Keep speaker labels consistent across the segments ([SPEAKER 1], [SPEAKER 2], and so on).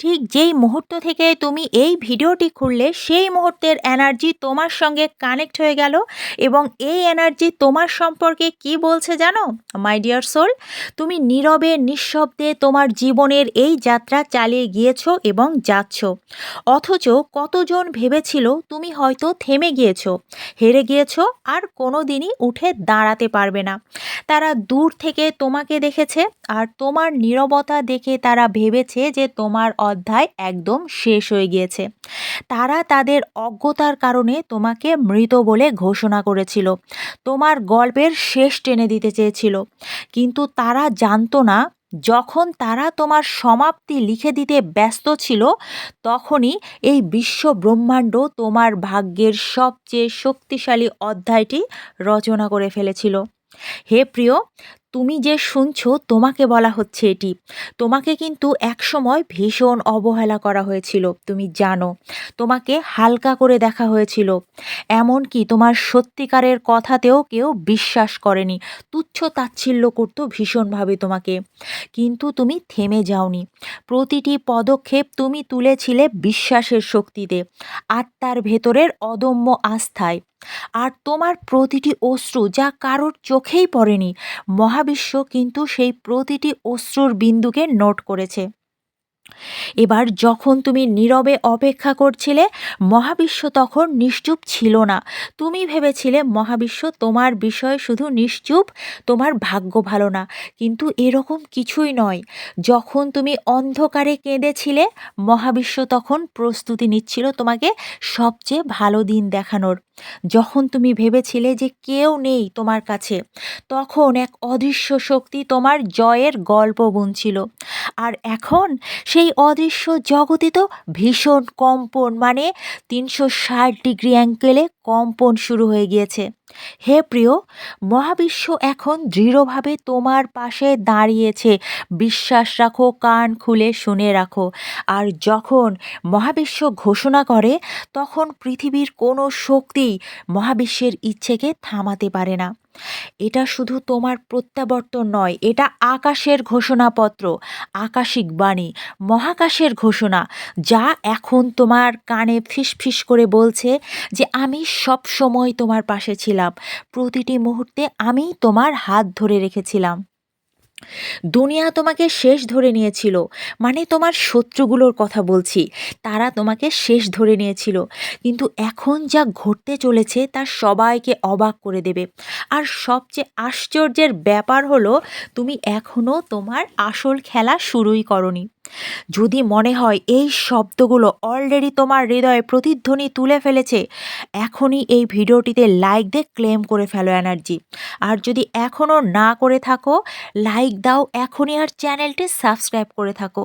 [SPEAKER 1] ঠিক যেই মুহূর্ত থেকে তুমি এই ভিডিওটি খুললে, সেই মুহূর্তের এনার্জি তোমার সঙ্গে কানেক্ট হয়ে গেল এবং এই এনার্জি তোমার সম্পর্কে কি বলছে জানো মাই ডিয়ার সোল তুমি নীরবে, নিঃশব্দে তোমার জীবনের এই যাত্রা চালিয়ে গিয়েছো এবং যাচ্ছ। অথচ কতজন ভেবেছিল তুমি হয়তো থেমে গিয়েছো, হেরে গিয়েছো আর কোনো দিনই উঠে দাঁড়াতে পারবে না। তারা দূর থেকে তোমাকে দেখেছে আর তোমার নীরবতা দেখে তারা ভেবেছে যে তোমার অধ্যায় একদম শেষ হয়ে গিয়েছে। তারা তাদের অজ্ঞতার কারণে তোমাকে মৃত বলে ঘোষণা করেছিল। তোমার গল্পের শেষ টেনে দিতে চেয়েছিল। কিন্তু তারা জানতো না, যখন তারা তোমার সমাপ্তি লিখে দিতে ব্যস্ত ছিল, তখনই এই বিশ্ব ব্রহ্মাণ্ড তোমার ভাগ্যের সবচেয়ে শক্তিশালী অধ্যায়টি রচনা করে ফেলেছিল। হে প্রিয় তুমি যে শুনছো, তোমাকে বলা হচ্ছে এটি। তোমাকে কিন্তু একসময় ভীষণ অবহেলা করা হয়েছিল, তুমি জানো। তোমাকে হালকা করে দেখা হয়েছিল। এমনকি তোমার সত্যিকারের কথাতেও কেউ বিশ্বাস করেনি। তুচ্ছ তাচ্ছিল্য করতো ভীষণভাবে তোমাকে। কিন্তু তুমি থেমে যাওনি। প্রতিটি পদক্ষেপ তুমি তুলেছিলে বিশ্বাসের শক্তিতে, আত্মার ভেতরের অদম্য আস্থায়। আর তোমার প্রতিটি অশ্রু যা কারোর চোখেই পড়েনি, মহাবিশ্ব কিন্তু সেই প্রতিটি অশ্রুর বিন্দুকে নোট করেছে। এবার যখন তুমি নীরবে অপেক্ষা করছিলে, মহাবিশ্ব তখন নিশ্চুপ ছিল না। তুমি ভেবেছিলে, মহাবিশ্ব তোমার বিষয়ে শুধু নিশ্চুপ, তোমার ভাগ্য ভালো না। কিন্তু এরকম কিছুই নয়। যখন তুমি অন্ধকারে কেঁদেছিলে, মহাবিশ্ব তখন প্রস্তুতি নিচ্ছিল তোমাকে সবচেয়ে ভালো দিন দেখানোর। যখন তুমি ভেবেছিলে যে কেউ নেই তোমার কাছে, তখন এক অদৃশ্য শক্তি তোমার জয়ের গল্প বুনছিল। আর এখন সেই অদৃশ্য জগতে তো ভীষণ কম্পন মানে তিনশো ষাট ডিগ্রি অ্যাঙ্কেলে কম্পন শুরু হয়ে গিয়েছে। হে প্রিয়, মহাবিশ্ব এখন দৃঢ়ভাবে তোমার পাশে দাঁড়িয়েছে। বিশ্বাস রাখো, কান খুলে শুনে রাখো। আর যখন মহাবিশ্ব ঘোষণা করে, তখন পৃথিবীর কোনো শক্তি মহাবিশ্বের ইচ্ছেকে থামাতে পারে না। এটা শুধু তোমার প্রত্যাবর্তন নয়, এটা আকাশের ঘোষণাপত্র, আকাশিক বাণী, মহাকাশের ঘোষণা, যা এখন তোমার কানে ফিস করে বলছে যে আমি সব সময় তোমার পাশে ছিলাম। প্রতিটি মুহূর্তে আমি তোমার হাত ধরে রেখেছিলাম। দুনিয়া তোমাকে শেষ ধরে নিয়েছিল মানে তোমার শত্রুগুলোর কথা বলছি, তারা তোমাকে শেষ ধরে নিয়েছিল, কিন্তু এখন যা ঘটতে চলেছে তা সবাইকে অবাক করে দেবে। আর সবচেয়ে আশ্চর্যের ব্যাপার হলো, তুমি এখনও তোমার আসল খেলা শুরুই করনি। যদি মনে হয় এই শব্দগুলো অলরেডি তোমার হৃদয়ে প্রতিধ্বনি তুলে ফেলেছে, এখনই এই ভিডিওটিতে লাইক দিয়ে ক্লেম করে ফেলো এনার্জি আর যদি এখনও না করে থাকো লাইক দাও এখনই আর চ্যানেলটি সাবস্ক্রাইব করে থাকো।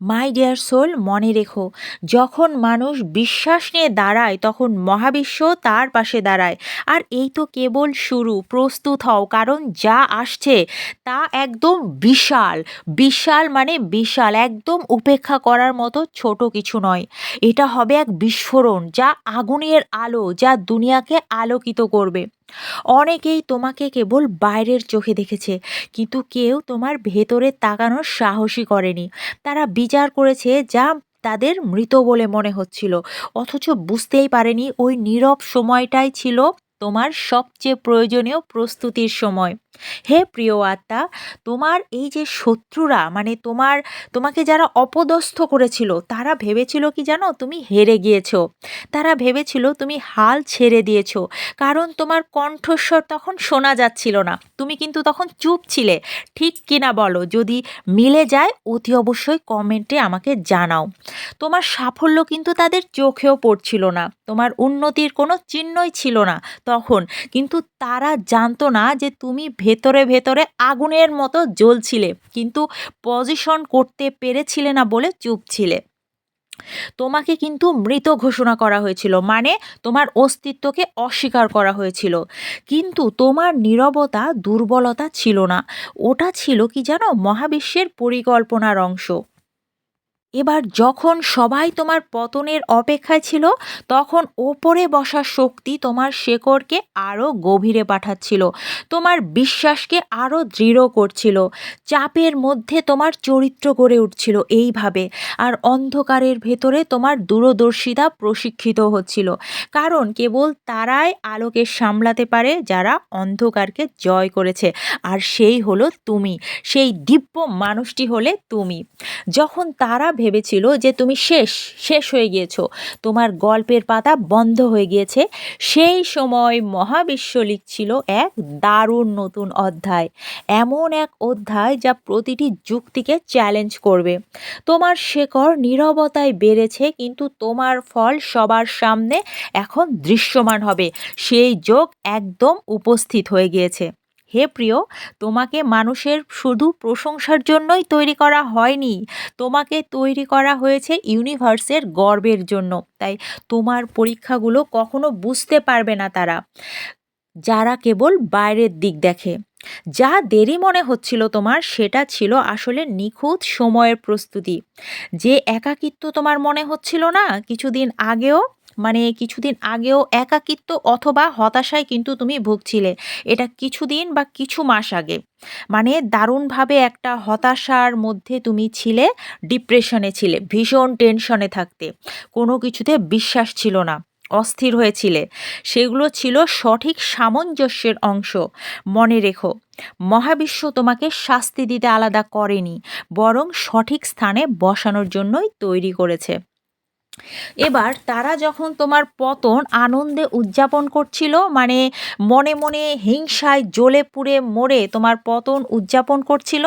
[SPEAKER 1] মাই ডিয়ার সোল মনে রেখো, যখন মানুষ বিশ্বাস নিয়ে দাঁড়ায়, তখন মহাবিশ্ব তার পাশে দাঁড়ায়। আর এই তো কেবল শুরু, প্রস্তুত হও, কারণ যা আসছে তা একদম বিশাল। বিশাল মানে বিশাল, একদম উপেক্ষা করার মতো ছোট কিছু নয়। এটা হবে এক বিস্ফোরণ, যা আগুনের আলো, যা দুনিয়াকে আলোকিত করবে। অনেকেই তোমাকে কেবল বাইরের চোখে দেখেছে, কিন্তু কেউ তোমার ভেতরে তাকানোর সাহসী করেনি। তারা বিচার করেছে যা তাদের মৃত বলে মনে হচ্ছিল, অথচ বুঝতেই পারেনি ওই নীরব সময়টাই ছিল তোমার সবচেয়ে প্রয়োজনীয় প্রস্তুতির সময়। হে প্রিয় আত্মা, তোমার এই যে শত্রুরা মানে তোমার, তোমাকে যারা অপদস্থ করেছিল, তারা ভেবেছিল কি জানো? তুমি হেরে গিয়েছো। তারা ভেবেছিল তুমি হাল ছেড়ে দিয়েছ। কারণ তোমার কণ্ঠস্বর তখন শোনা যাচ্ছিল না। তুমি কিন্তু তখন চুপ ছিলে। ঠিক কিনা বলো? যদি মিলে যায়, অতি অবশ্যই কমেন্টে আমাকে জানাও। তোমার সাফল্য কিন্তু তাদের চোখেও পড়ছিল না। তোমার উন্নতির কোনো চিহ্নই ছিল না তখন। কিন্তু তারা জানতো না যে তুমি ভেতরে ভেতরে আগুনের মতো জ্বলছিলে, কিন্তু পজিশন করতে পেরেছিলে না বলে চুপ ছিলে। তোমাকে কিন্তু মৃত ঘোষণা করা হয়েছিল মানে তোমার অস্তিত্বকে অস্বীকার করা হয়েছিল। কিন্তু তোমার নিরবতা, দুর্বলতা ছিল না। ওটা ছিল কি জানো, মহাবিশ্বের পরিকল্পনার অংশ। এবার যখন সবাই তোমার পতনের অপেক্ষায় ছিল, তখন ওপরে বসা শক্তি তোমার শেকড়কে আরও গভীরে পাঠাচ্ছিল, তোমার বিশ্বাসকে আরও দৃঢ় করছিল, চাপের মধ্যে তোমার চরিত্র গড়ে উঠছিল এইভাবে, আর অন্ধকারের ভেতরে তোমার দূরদর্শিতা প্রশিক্ষিত হচ্ছিল, কারণ কেবল তারাই আলোকে সামলাতে পারে যারা অন্ধকারকে জয় করেছে, আর সেই হলো তুমি, সেই দিব্য মানুষটি হলে তুমি। যখন তারা ভেবেছিল যে তুমি শেষ শেষ হয়ে গিয়েছ। তোমার গল্পের পাতা বন্ধ হয়ে গিয়েছে। সেই সময় মহাবিশ্ব লিখছিল এক দারুণ নতুন অধ্যায়। এমন এক অধ্যায় যা প্রতিটি যুক্তিকে চ্যালেঞ্জ করবে। তোমার শেকড় নীরবতায় বেড়েছে, কিন্তু তোমার ফল সবার সামনে এখন দৃশ্যমান হবে। সেই যোগ একদম উপস্থিত হয়ে গিয়েছে। হে প্রিয়, তোমাকে মানুষের শুধু প্রশংসার জন্যই তৈরি করা হয়নি। তোমাকে তৈরি করা হয়েছে ইউনিভার্সের গর্বের জন্য। তাই তোমার পরীক্ষাগুলো কখনো বুঝতে পারবে না তারা। যারা কেবল বাইরের দিক দেখে। যা দেরি মনে হচ্ছিল তোমার, সেটা ছিল আসলে নিখুঁত সময়ের প্রস্তুতি। যে একাকিত্ব তোমার মনে হচ্ছিল না, কিছুদিন আগেও মানে কিছুদিন আগেও একাকিত্ব অথবা হতাশায় কিন্তু তুমি ভুগছিলে। এটা কিছুদিন বা কিছু মাস আগে। মানে দারুণভাবে একটা হতাশার মধ্যে তুমি ছিলে, ডিপ্রেশনে ছিলে, ভীষণ টেনশনে থাকতে। কোনো কিছুতে বিশ্বাস ছিল না, অস্থির হয়েছিলে। সেগুলো ছিল সঠিক সামঞ্জস্যের অংশ। মনে রেখো, মহাবিশ্ব তোমাকে শাস্তি দিতে আলাদা করেনি, বরং সঠিক স্থানে বসানোর জন্যই তৈরি করেছে। এবার তারা যখন তোমার পতন আনন্দে উদযাপন করছিল মানে মনে মনে হিংসায় জ্বলে পুড়ে মরে তোমার পতন উদযাপন করছিল,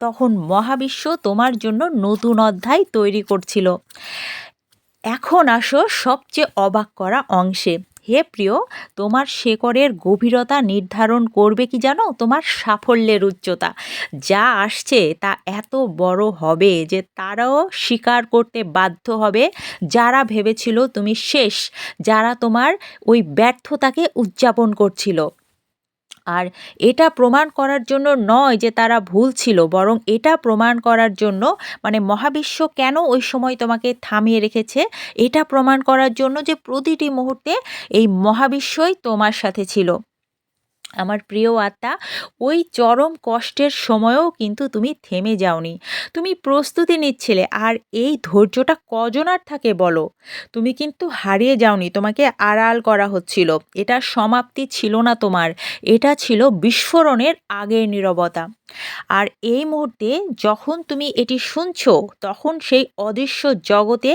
[SPEAKER 1] তখন মহাবিশ্ব তোমার জন্য নতুন অধ্যায় তৈরি করছিল। এখন আসো সবচেয়ে অবাক করা অংশে। হে প্রিয়, তোমার শেকড়ের গভীরতা নির্ধারণ করবে কি জানো? তোমার সাফল্যের উচ্চতা। যা আসছে তা এত বড় হবে যে তারাও স্বীকার করতে বাধ্য হবে। যারা ভেবেছিল তুমি শেষ, যারা তোমার ওই ব্যর্থতাকে উদযাপন করছিল। আর এটা প্রমাণ করার জন্য নয় যে তারা ভুল ছিল, বরং এটা প্রমাণ করার জন্য মানে মহাবিশ্ব কেন ওই সময় তোমাকে থামিয়ে রেখেছে, এটা প্রমাণ করার জন্য যে প্রতিটি মুহূর্তে এই মহাবিশ্বই তোমার সাথে ছিল। আমার প্রিয় আত্মা, ওই চরম কষ্টের সময়েও কিন্তু তুমি থেমে যাওনি। তুমি প্রস্তুতি নিচ্ছিলে, আর এই ধৈর্যটা কজন আর থাকে বলো? তুমি কিন্তু হারিয়ে যাওনি, তোমাকে আড়াল করা হচ্ছিল। এটা সমাপ্তি ছিল না তোমার, এটা ছিল বিস্ফোরণের আগের নীরবতা। আর এই মুহূর্তে যখন তুমি এটি শুনছো, তখন সেই অদৃশ্য জগতে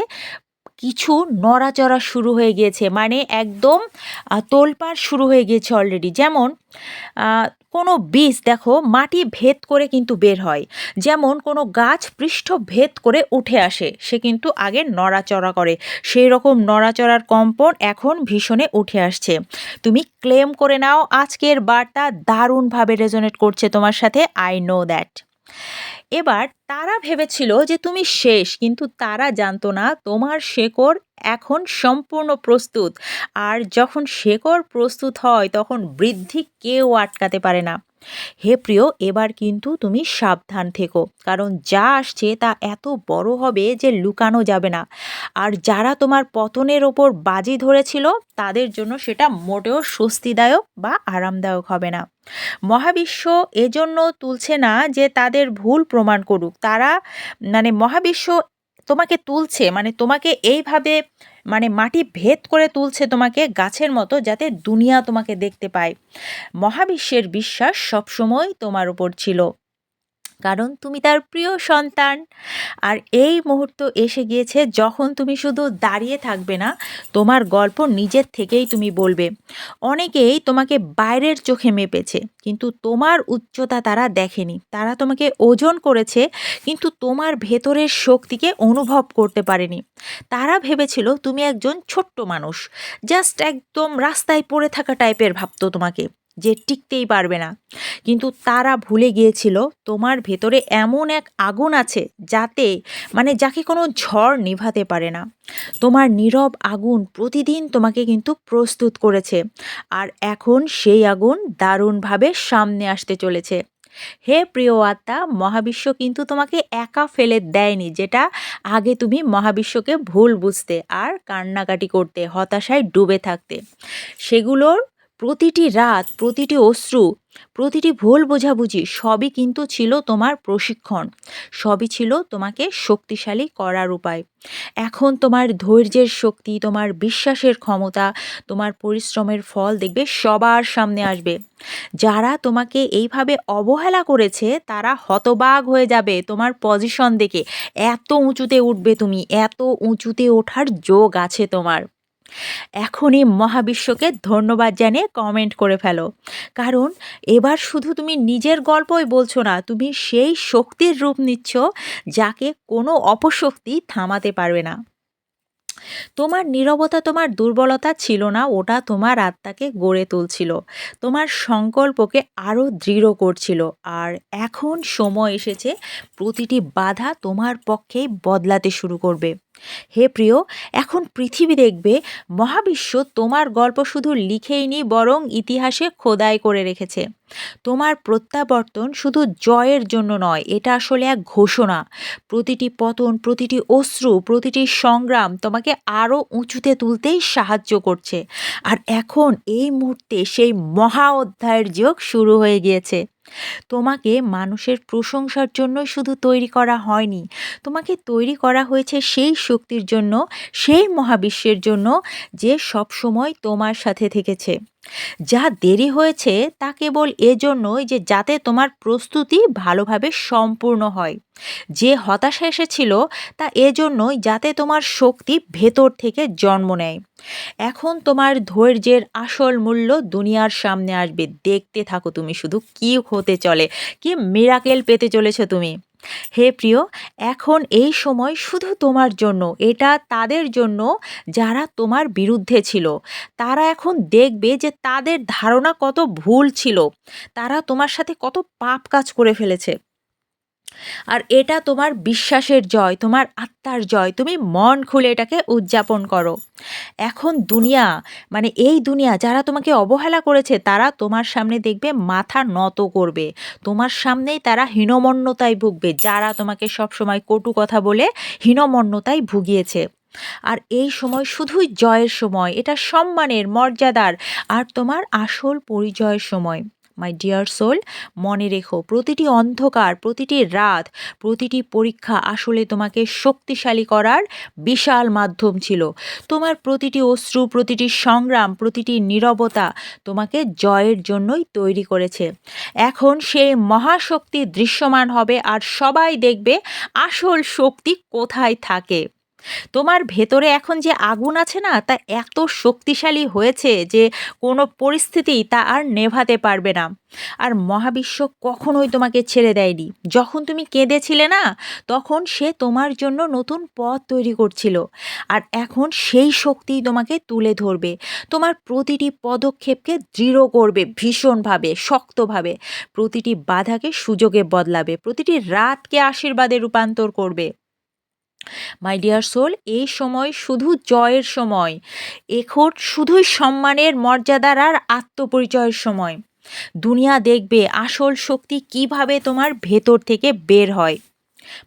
[SPEAKER 1] কিছু নড়াচড়া শুরু হয়ে গিয়েছে মানে একদম তোলপাড় শুরু হয়ে গিয়েছে অলরেডি যেমন কোনো বীজ দেখো, মাটি ভেদ করে কিন্তু বের হয়। যেমন, কোনো গাছ পৃষ্ঠ ভেদ করে উঠে আসে, সে কিন্তু আগে নড়াচড়া করে। সেই রকম নড়াচড়ার কম্পন এখন ভীষণে উঠে আসছে। তুমি ক্লেম করে নাও, আজকের বার্তা দারুণভাবে রেজোনেট করছে তোমার সাথে আই নো দ্যাট এবার তারা ভেবেছিল যে তুমি শেষ, কিন্তু তারা জানতো না তোমার শেকড় এখন সম্পূর্ণ প্রস্তুত। আর যখন শেকড় প্রস্তুত হয়, তখন বৃদ্ধি কেউ আটকাতে পারে না। হে প্রিয়, এবার কিন্তু তুমি সাবধান থেকো, কারণ যা আসছে তা এত বড় হবে যে লুকানো যাবে না। আর যারা তোমার পতনের ওপর বাজি ধরেছিল, তাদের জন্য সেটা মোটেও স্বস্তিদায়ক বা আরামদায়ক হবে না। মহাবিশ্ব এজন্য তুলছে না যে তাদের ভুল প্রমাণ করুক। তারা মানে মহাবিশ্ব তোমাকে তুলছে মানে তোমাকে এইভাবে মানে মাটি ভেদ করে তুলছে তোমাকে গাছের মতো যাতে দুনিয়া তোমাকে দেখতে পায়। মহাবিশ্বের বিশ্বাস সবসময় তোমার উপর ছিল। কারণ তুমি তার প্রিয় সন্তান। আর এই মুহূর্ত এসে গিয়েছে যখন তুমি শুধু দাঁড়িয়ে থাকবে না, তোমার গল্প নিজের থেকেই তুমি বলবে। অনেকেই তোমাকে বাইরের চোখে মেপেছে, কিন্তু তোমার উচ্চতা তারা দেখেনি। তারা তোমাকে ওজন করেছে, কিন্তু তোমার ভেতরের শক্তিকে অনুভব করতে পারেনি। তারা ভেবেছিল তুমি একজন ছোট্ট মানুষ, জাস্ট একদম রাস্তায় পড়ে থাকা টাইপের ভাবতো তোমাকে। যে টিকতেই পারবে না। কিন্তু তারা ভুলে গিয়েছিল, তোমার ভেতরে এমন এক আগুন আছে যাতে মানে যাকে কোনো ঝড় নিভাতে পারে না। তোমার নীরব আগুন প্রতিদিন তোমাকে কিন্তু প্রস্তুত করেছে, আর এখন সেই আগুন দারুণভাবে সামনে আসতে চলেছে। হে প্রিয় আত্মা, মহাবিশ্ব কিন্তু তোমাকে একা ফেলে দেয়নি, যেটা আগে তুমি মহাবিশ্বকে ভুল বুঝতে আর কান্নাকাটি করতে, হতাশায় ডুবে থাকতে। সেগুলোর প্রতিটি রাত, প্রতিটি অশ্রু, প্রতিটি ভুল বোঝাবুঝি সবই কিন্তু ছিল তোমার প্রশিক্ষণ। সবই ছিল তোমাকে শক্তিশালী করার উপায়। এখন তোমার ধৈর্যের শক্তি, তোমার বিশ্বাসের ক্ষমতা, তোমার পরিশ্রমের ফল দেখবে সবার সামনে আসবে। যারা তোমাকে এইভাবে অবহেলা করেছে, তারা হতবাগ হয়ে যাবে তোমার পজিশন দেখে। এত উঁচুতে উঠবে তুমি, এত উঁচুতে ওঠার যোগ আছে তোমার। এখনই মহাবিশ্বকে ধন্যবাদ জানিয়ে কমেন্ট করে ফেলো। কারণ এবার শুধু তুমি নিজের গল্পই বলছো না, তুমি সেই শক্তির রূপ নিচ্ছ যাকে কোনো অপশক্তি থামাতে পারবে না। তোমার নীরবতা, তোমার দুর্বলতা ছিল না, ওটা তোমার আত্মাকে গড়ে তুলছিল। তোমার সংকল্পকে আরও দৃঢ় করছিল। আর এখন সময় এসেছে, প্রতিটি বাধা তোমার পক্ষেই বদলাতে শুরু করবে। হে প্রিয়, এখন পৃথিবী দেখবে, মহাবিশ্ব তোমার গল্প শুধু লিখেই নি, বরং ইতিহাসে খোদাই করে রেখেছে। তোমার প্রত্যাবর্তন শুধু জয়ের জন্য নয়, এটা আসলে এক ঘোষণা। প্রতিটি পতন, প্রতিটি অশ্রু, প্রতিটি সংগ্রাম তোমাকে আরও উঁচুতে তুলতেই সাহায্য করছে। আর এখন এই মুহূর্তে সেই মহা অধ্যায়ের যোগ শুরু হয়ে গিয়েছে। তোমাকে মানুষের প্রশংসার জন্য শুধু তৈরি করা হয়নি। তোমাকে তৈরি করা হয়েছে সেই শক্তির জন্য, সেই মহাবিশ্বের জন্য, যে সবসময় তোমার সাথে থেকেছে। যা দেরি হয়েছে তা কেবল এজন্যই যে যাতে তোমার প্রস্তুতি ভালোভাবে সম্পূর্ণ হয়। যে হতাশা এসেছিল তা এজন্যই যাতে তোমার শক্তি ভেতর থেকে জন্ম নেয়। এখন তোমার ধৈর্যের আসল মূল্য দুনিয়ার সামনে আসবে। দেখতে থাকো তুমি শুধু কি হতে চলে, কি মিরাকেল পেতে চলেছো তুমি। হে প্রিয়, এখন এই সময় শুধু তোমার জন্য, এটা তাদের জন্য যারা তোমার বিরুদ্ধে ছিল। তারা এখন দেখবে যে তাদের ধারণা কত ভুল ছিল। তারা তোমার সাথে কত পাপ কাজ করে ফেলেছে। আর এটা তোমার বিশ্বাসের জয়, তোমার আত্মার জয়। তুমি মন খুলে এটাকে উদযাপন করো। এখন দুনিয়া মানে এই দুনিয়া যারা তোমাকে অবহেলা করেছে, তারা তোমার সামনে দেখবে মাথা নত করবে। তোমার সামনেই তারা হীনমন্যতায় ভুগবে, যারা তোমাকে সবসময় কটু কথা বলে হীনমন্যতায় ভুগিয়েছে। আর এই সময় শুধুই জয়ের সময়, এটা সম্মানের, মর্যাদার, আর তোমার আসল পরিচয়ের সময়। মাই ডিয়ার সোল মনে রেখো, প্রতিটি অন্ধকার, প্রতিটি রাত, প্রতিটি পরীক্ষা আসলে তোমাকে শক্তিশালী করার বিশাল মাধ্যম ছিল। তোমার প্রতিটি অশ্রু, প্রতিটি সংগ্রাম, প্রতিটি নীরবতা তোমাকে জয়ের জন্যই তৈরি করেছে। এখন সেই মহাশক্তি দৃশ্যমান হবে আর সবাই দেখবে আসল শক্তি কোথায় থাকে। তোমার ভেতরে এখন যে আগুন আছে না, তা এত শক্তিশালী হয়েছে যে কোনো পরিস্থিতি তা আর নেভাতে পারবে না। আর মহাবিশ্ব কখনোই তোমাকে ছেড়ে দেয়নি। যখন তুমি কেঁদেছিলে না, তখন সে তোমার জন্য নতুন পথ তৈরি করছিল। আর এখন সেই শক্তি তোমাকে তুলে ধরবে। তোমার প্রতিটি পদক্ষেপকে দৃঢ় করবে, ভীষণভাবে, শক্তভাবে। প্রতিটি বাধাকে সুযোগে বদলাবে। প্রতিটি রাতকে আশীর্বাদে রূপান্তর করবে। মাই ডিয়ার সোল এই সময় শুধু জয়ের সময়। এখন শুধুই সম্মানের মর্যাদার আর আত্মপরিচয়ের সময়। দুনিয়া দেখবে আসল শক্তি কীভাবে তোমার ভেতর থেকে বের হয়।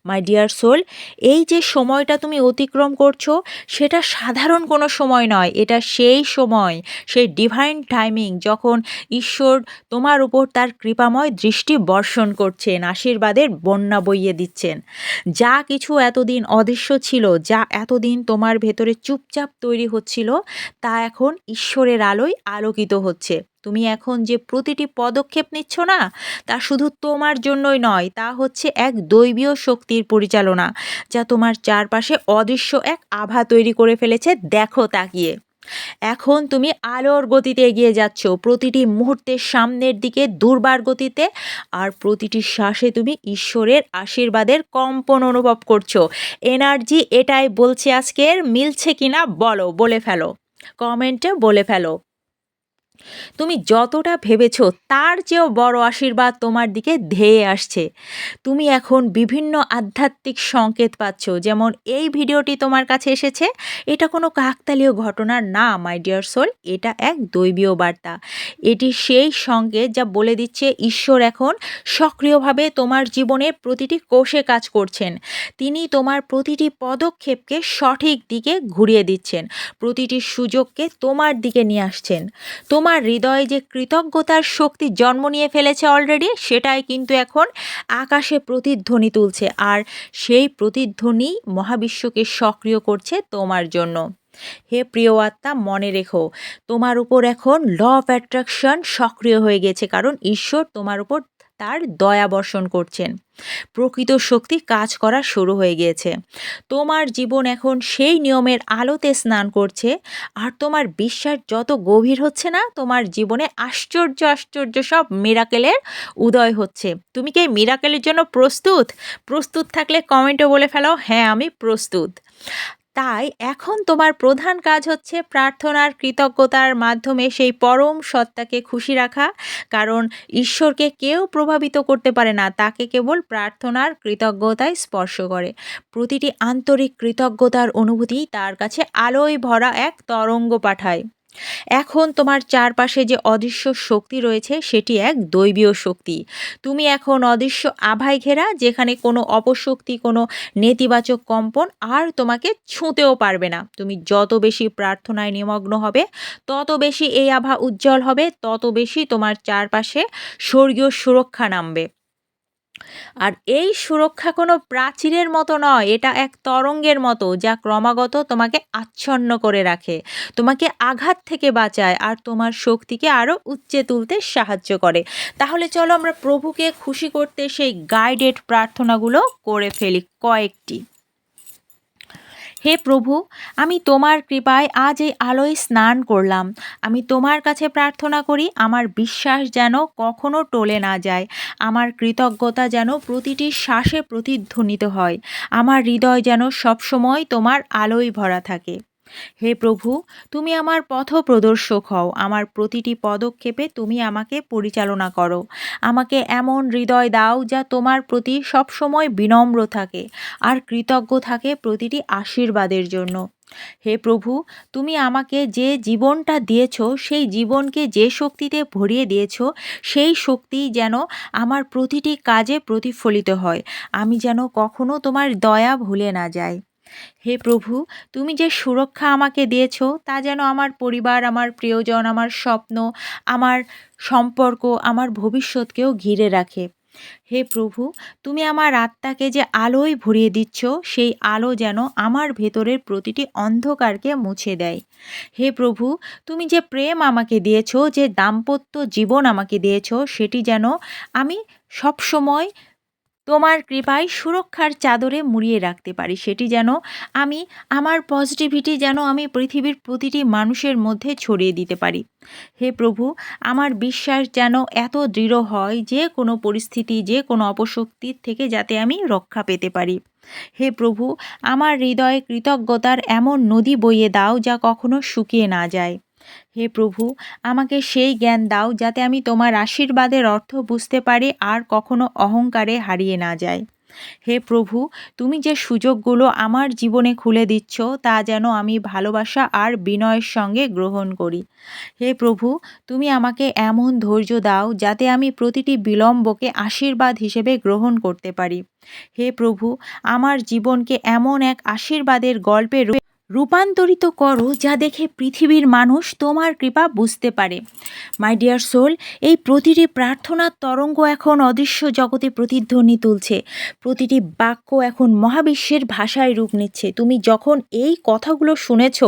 [SPEAKER 1] মাই ডিয়ার সোল এই যে সময়টা তুমি অতিক্রম করছ, সেটা সাধারণ কোনো সময় নয়, এটা সেই সময়, সেই ডিভাইন টাইমিং যখন ঈশ্বর তোমার উপর তার কৃপাময় দৃষ্টি বর্ষণ করছেন, আশীর্বাদের বন্যা বইয়ে দিচ্ছেন। যা কিছু এতদিন অদৃশ্য ছিল, যা এতদিন তোমার ভেতরে চুপচাপ তৈরি হচ্ছিল, তা এখন ঈশ্বরের আলোয় আলোকিত হচ্ছে। তুমি এখন যে প্রতিটি পদক্ষেপ নিচ্ছ না, তা শুধু তোমার জন্যই নয়, তা হচ্ছে এক দৈবীয় শক্তির পরিচালনা, যা তোমার চারপাশে অদৃশ্য এক আভা তৈরি করে ফেলেছে, দেখো তাকিয়ে। এখন তুমি আলোর গতিতে এগিয়ে যাচ্ছ, প্রতিটি মুহূর্তের সামনের দিকে, দুর্বার গতিতে, আর প্রতিটি শ্বাসে তুমি ঈশ্বরের আশীর্বাদের কম্পন অনুভব করছ। এনার্জি এটাই বলছে আজকের, মিলছে কিনা বলো, বলে ফেলো। কমেন্টে বলে ফেলো। তুমি যতটা ভেবেছো, তার চেয়েও বড় আশীর্বাদ তোমার দিকে ধেয়ে আসছে। তুমি এখন বিভিন্ন আধ্যাত্মিক সংকেত পাচ্ছ, যেমন এই ভিডিওটি তোমার কাছে এসেছে। এটা কোনো কাকতালীয় ঘটনা না মাই ডিয়ার সোল এটা এক দৈবীয় বার্তা। এটি সেই সংকেত যা বলে দিচ্ছে ঈশ্বর এখন সক্রিয়ভাবে তোমার জীবনের প্রতিটি কোষে কাজ করছেন। তিনি তোমার প্রতিটি পদক্ষেপকে সঠিক দিকে ঘুরিয়ে দিচ্ছেন, প্রতিটি সুযোগকে তোমার দিকে নিয়ে আসছেন। তোমার হৃদয়ে যে কৃতজ্ঞতার শক্তি জন্ম নিয়ে ফেলেছে অলরেডি সেটাই কিন্তু এখন আকাশে প্রতিধ্বনি তুলছে। আর সেই প্রতিধ্বনি মহাবিশ্বকে সক্রিয় করছে তোমার জন্য। হে প্রিয় আত্মা, মনে রেখো, তোমার উপর এখন ল অফ অ্যাট্রাকশন সক্রিয় হয়ে গেছে। কারণ ঈশ্বর তোমার উপর তার দয়া বর্ষণ করছেন। প্রকৃত শক্তি কাজ করা শুরু হয়ে গিয়েছে। তোমার জীবন এখন সেই নিয়মের আলোতে স্নান করছে, আর তোমার বিশ্বাস যত গভীর হচ্ছে না, তোমার জীবনে আশ্চর্য আশ্চর্য সব মিরাকেলের উদয় হচ্ছে। তুমি কি মিরাকেলের জন্য প্রস্তুত? প্রস্তুত থাকলে কমেন্টে বলে ফেলো হ্যাঁ আমি প্রস্তুত। তাই এখন তোমার প্রধান কাজ হচ্ছে প্রার্থনার কৃতজ্ঞতার মাধ্যমে সেই পরম সত্তাকে খুশি রাখা। কারণ ঈশ্বরকে কেউ প্রভাবিত করতে পারে না, তাকে কেবল প্রার্থনার কৃতজ্ঞতায় স্পর্শ করে। প্রতিটি আন্তরিক কৃতজ্ঞতার অনুভূতি তার কাছে আলোয় ভরা এক তরঙ্গ পাঠায়। এখন তোমার চারপাশে যে অদৃশ্য শক্তি রয়েছে, সেটি এক দৈবীয় শক্তি। তুমি এখন অদৃশ্য আভায় ঘেরা, যেখানে কোনো অপশক্তি, কোনো নেতিবাচক কম্পন আর তোমাকে ছুঁতেও পারবে না। তুমি যত বেশি প্রার্থনায় নিমগ্ন হবে, তত বেশি এই আভা উজ্জ্বল হবে, তত বেশি তোমার চারপাশে স্বর্গীয় সুরক্ষা নামবে। আর এই সুরক্ষা কোনো প্রাচীরের মতো নয়, এটা এক তরঙ্গের মতো যা ক্রমাগত তোমাকে আচ্ছন্ন করে রাখে, তোমাকে আঘাত থেকে বাঁচায় আর তোমার শক্তিকে আরও উচ্চে তুলতে সাহায্য করে। তাহলে চলো আমরা প্রভুকে খুশি করতে সেই গাইডেড প্রার্থনাগুলো করে ফেলি কয়েকটি। হে প্রভু, আমি তোমার কৃপায় আজ এই আলোয় স্নান করলাম। আমি তোমার কাছে প্রার্থনা করি, আমার বিশ্বাস যেন কখনো টলে না যায়। আমার কৃতজ্ঞতা যেন প্রতিটি শ্বাসে প্রতিধ্বনিত হয়। আমার হৃদয় যেন সবসময় তোমার আলোয় ভরা থাকে। হে প্রভু, তুমি আমার পথ প্রদর্শক হও। আমার প্রতিটি পদক্ষেপে তুমি আমাকে পরিচালনা করো। আমাকে এমন হৃদয় দাও যা তোমার প্রতি সবসময় বিনম্র থাকে আর কৃতজ্ঞ থাকে প্রতিটি আশীর্বাদের জন্য। হে প্রভু, তুমি আমাকে যে জীবনটা দিয়েছ, সেই জীবনকে যে শক্তিতে ভরিয়ে দিয়েছ, সেই শক্তি যেন আমার প্রতিটি কাজে প্রতিফলিত হয়। আমি যেন কখনো তোমার দয়া ভুলে না যাই। হে প্রভু, তুমি যে সুরক্ষা আমাকে দিয়েছ, তা যেন আমার পরিবার, আমার প্রিয়জন, আমার স্বপ্ন, আমার সম্পর্ক, আমার ভবিষ্যৎকেও ঘিরে রাখে। হে প্রভু, তুমি আমার আত্মাকে যে আলোয় ভরিয়ে দিচ্ছ, সেই আলো যেন আমার ভেতরের প্রতিটি অন্ধকারকে মুছে দেয়। হে প্রভু, তুমি যে প্রেম আমাকে দিয়েছ, যে দাম্পত্য জীবন আমাকে দিয়েছ, সেটি যেন আমি সবসময় তোমার কৃপায় সুরক্ষার চাদরে মুড়িয়ে রাখতে পারি। সেটি যেন আমি, আমার পজিটিভিটি যেন আমি পৃথিবীর প্রতিটি মানুষের মধ্যে ছড়িয়ে দিতে পারি। হে প্রভু, আমার বিশ্বাস যেন এত দৃঢ় হয় যে কোনো পরিস্থিতি, যে কোনো অপশক্তির থেকে যাতে আমি রক্ষা পেতে পারি। হে প্রভু, আমার হৃদয়ে কৃতজ্ঞতার এমন নদী বইয়ে দাও যা কখনো শুকিয়ে না যায়। হে প্রভু, আমাকে সেই জ্ঞান দাও যাতে আমি তোমার আশীর্বাদের অর্থ বুঝতে পারি আর কখনো অহংকারে হারিয়ে না যায় হে প্রভু, তুমি যে সুযোগগুলো আমার জীবনে খুলে দিচ্ছ, তা যেন আমি ভালোবাসা আর বিনয়ের সঙ্গে গ্রহণ করি। হে প্রভু, তুমি আমাকে এমন ধৈর্য দাও যাতে আমি প্রতিটি বিলম্বকে আশীর্বাদ হিসেবে গ্রহণ করতে পারি। হে প্রভু, আমার জীবনকে এমন এক আশীর্বাদের গল্পে রূপান্তরিত করো যা দেখে পৃথিবীর মানুষ তোমার কৃপা বুঝতে পারে। মাই ডিয়ার সোল এই প্রতিটি প্রার্থনার তরঙ্গ এখন অদৃশ্য জগতে প্রতিধ্বনি তুলছে। প্রতিটি বাক্য এখন মহাবিশ্বের ভাষায় রূপ নিচ্ছে। তুমি যখন এই কথাগুলো শুনেছ,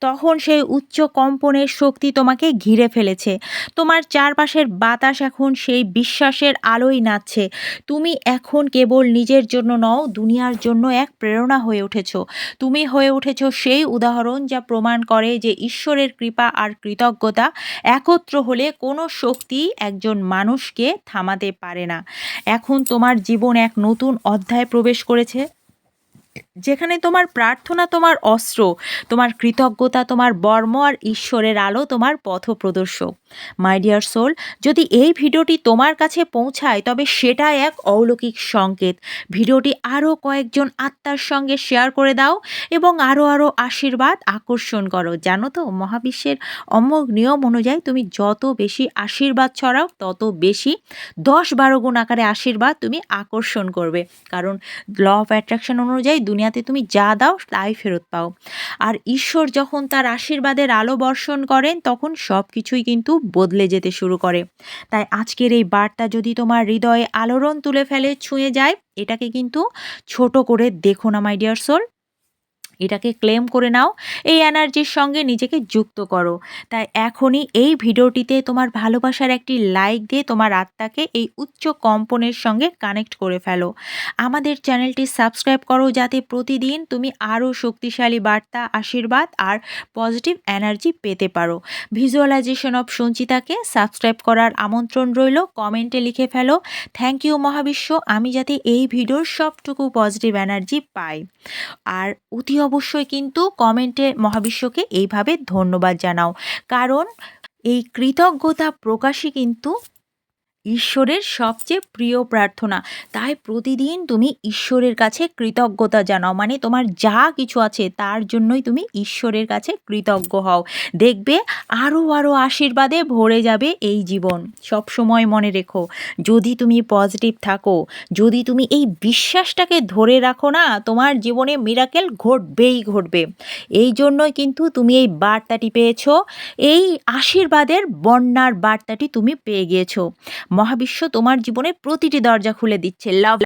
[SPEAKER 1] তখন সেই উচ্চ কম্পনের শক্তি তোমাকে ঘিরে ফেলেছে। তোমার চারপাশের বাতাস এখন সেই বিশ্বাসের আলোয় নাচছে। তুমি এখন কেবল নিজের জন্য নও, দুনিয়ার জন্য এক প্রেরণা হয়ে উঠেছ। তুমি হয়ে উঠেছ সেই উদাহরণ যা প্রমাণ করে যে ঈশ্বরের কৃপা আর কৃতজ্ঞতা একত্র হলে কোনো শক্তি একজন মানুষকে থামাতে পারে না। এখন তোমার জীবন এক নতুন অধ্যায় প্রবেশ করেছে, যেখানে তোমার প্রার্থনা তোমার অস্ত্র, তোমার কৃতজ্ঞতা তোমার বর্ম আর ঈশ্বরের আলো তোমার পথপ্রদর্শক। মাই ডিয়ার সোল যদি এই ভিডিওটি তোমার কাছে পৌঁছায়, তবে সেটা এক অলৌকিক সংকেত। ভিডিওটি আরও কয়েকজন আত্মার সঙ্গে শেয়ার করে দাও এবং আরও আরও আশীর্বাদ আকর্ষণ করো। জানো তো, মহাবিশ্বের অমোঘ নিয়ম অনুযায়ী তুমি যত বেশি আশীর্বাদ ছড়াও, তত বেশি দশ বারো গুণ আকারে আশীর্বাদ তুমি আকর্ষণ করবে। কারণ ল অফ অ্যাট্রাকশন অনুযায়ী দুনিয়াতে তুমি যা দাও, তাই ফেরত পাও। আর ঈশ্বর যখন তার আশীর্বাদের আলো বর্ষণ করেন, তখন সব কিছুই কিন্তু বদলে যেতে শুরু করে। তাই আজকের এই বার্তা যদি তোমার হৃদয়ে আলোড়ন তুলে ফেলে, ছুঁয়ে যায়, এটাকে কিন্তু ছোট করে দেখো না মাই ডিয়ার সোল এটাকে ক্লেম করে নাও, এই এনার্জির সঙ্গে নিজেকে যুক্ত করো। তাই এখনই এই ভিডিওটিতে তোমার ভালোবাসার একটি লাইক দিয়ে তোমার আত্মাকে এই উচ্চ কম্পনের সঙ্গে কানেক্ট করে ফেলো। আমাদের চ্যানেলটি সাবস্ক্রাইব করো যাতে প্রতিদিন তুমি আরও শক্তিশালী বার্তা, আশীর্বাদ আর পজিটিভ এনার্জি পেতে পারো। ভিজুয়ালাইজেশন অফ সঞ্চিতাকে সাবস্ক্রাইব করার আমন্ত্রণ রইল, কমেন্টে লিখে ফেলো। থ্যাংক ইউ মহাবিশ্ব, আমি যাতে এই ভিডিওর সবটুকু পজিটিভ এনার্জি পাই। আর অতি অবশ্যই কিন্তু কমেন্টে মহাবিশ্বকে এইভাবে ধন্যবাদ জানাও। কারণ এই কৃতজ্ঞতা প্রকাশই কিন্তু ঈশ্বরের সবচেয়ে প্রিয় প্রার্থনা। তাই প্রতিদিন তুমি ঈশ্বরের কাছে কৃতজ্ঞতা জানাও। মানে তোমার যা কিছু আছে, তার জন্যই তুমি ঈশ্বরের কাছে কৃতজ্ঞ হও। দেখবে আরও আরও আশীর্বাদে ভরে যাবে এই জীবন। সব সময় মনে রেখো, যদি তুমি পজিটিভ থাকো, যদি তুমি এই বিশ্বাসটাকে ধরে রাখো না, তোমার জীবনে মিরাকেল ঘটবেই ঘটবে। এই জন্যই কিন্তু তুমি এই বার্তাটি পেয়েছ। এই আশীর্বাদের বন্যার বার্তাটি তুমি পেয়ে গিয়েছো। মহাবিশ্ব তোমার জীবনের প্রতিটি দরজা খুলে দিচ্ছে। লাভ